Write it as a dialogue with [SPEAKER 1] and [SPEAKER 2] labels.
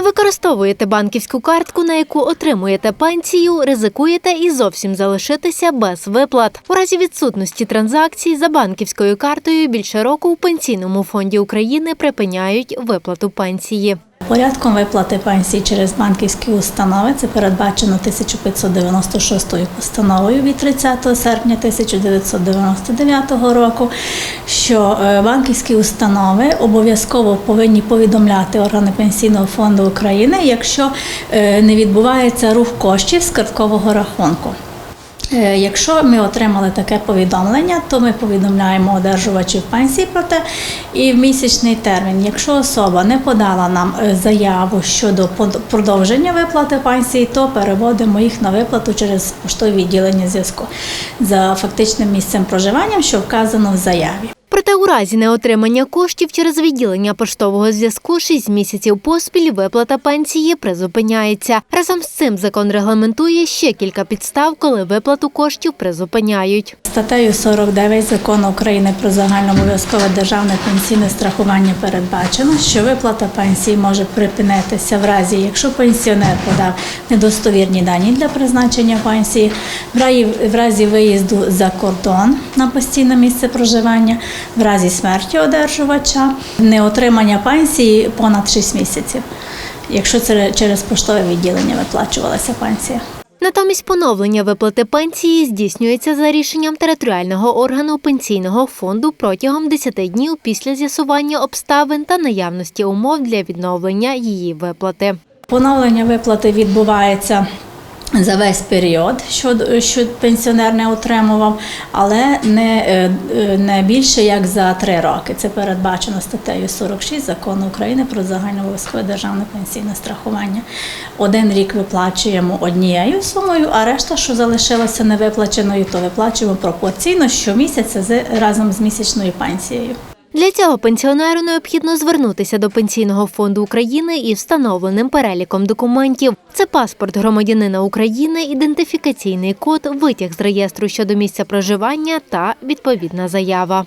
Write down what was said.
[SPEAKER 1] Використовуєте банківську картку, на яку отримуєте пенсію, ризикуєте і зовсім залишитися без виплат. У разі відсутності транзакцій за банківською картою більше року у пенсійному фонді України припиняють виплату пенсії.
[SPEAKER 2] Порядком виплати пенсій через банківські установи це передбачено 1596 постановою від 30 серпня 1999 року, що е, банківські установи обов'язково повинні повідомляти органи пенсійного фонду України, якщо е, не відбувається рух коштів з карткового рахунку. Е, Якщо ми отримали таке повідомлення, то ми повідомляємо одержувачів пенсії про те і в місячний термін. Якщо особа не подала нам е, заяву щодо продовження виплати пенсії, то переводимо їх на виплату через поштові відділення зв'язку за фактичним місцем проживання, що вказано в заяві.
[SPEAKER 1] Проте у разі неотримання коштів через відділення поштового зв'язку 6 місяців поспіль виплата пенсії призупиняється. Разом з цим закон регламентує ще кілька підстав, коли виплату коштів призупиняють.
[SPEAKER 2] Статтею 49 закону України про загальнообов'язкове державне пенсійне страхування передбачено, що виплата пенсії може припинитися в разі, якщо пенсіонер подав недостовірні дані для призначення пенсії, в разі виїзду за кордон на постійне місце проживання, в разі смерті одержувача, неотримання пенсії понад 6 місяців, якщо це через поштове відділення виплачувалася пенсія.
[SPEAKER 1] Натомість поновлення виплати пенсії здійснюється за рішенням територіального органу пенсійного фонду протягом 10 днів після з'ясування обставин та наявності умов для відновлення її виплати.
[SPEAKER 2] Поновлення виплати відбувається за весь період, що, що пенсіонер не отримував, але не, е, не більше як за три роки. Це передбачено статтею 46 закону України про загальнообов'язкове державне пенсійне страхування. Один рік виплачуємо однією сумою, а решта, що залишилося невиплаченою, то виплачуємо пропорційно щомісяця разом з місячною пенсією.
[SPEAKER 1] Для цього пенсіонеру необхідно звернутися до Пенсійного фонду України із встановленим переліком документів. Це паспорт громадянина України, ідентифікаційний код, витяг з реєстру щодо місця проживання та відповідна заява.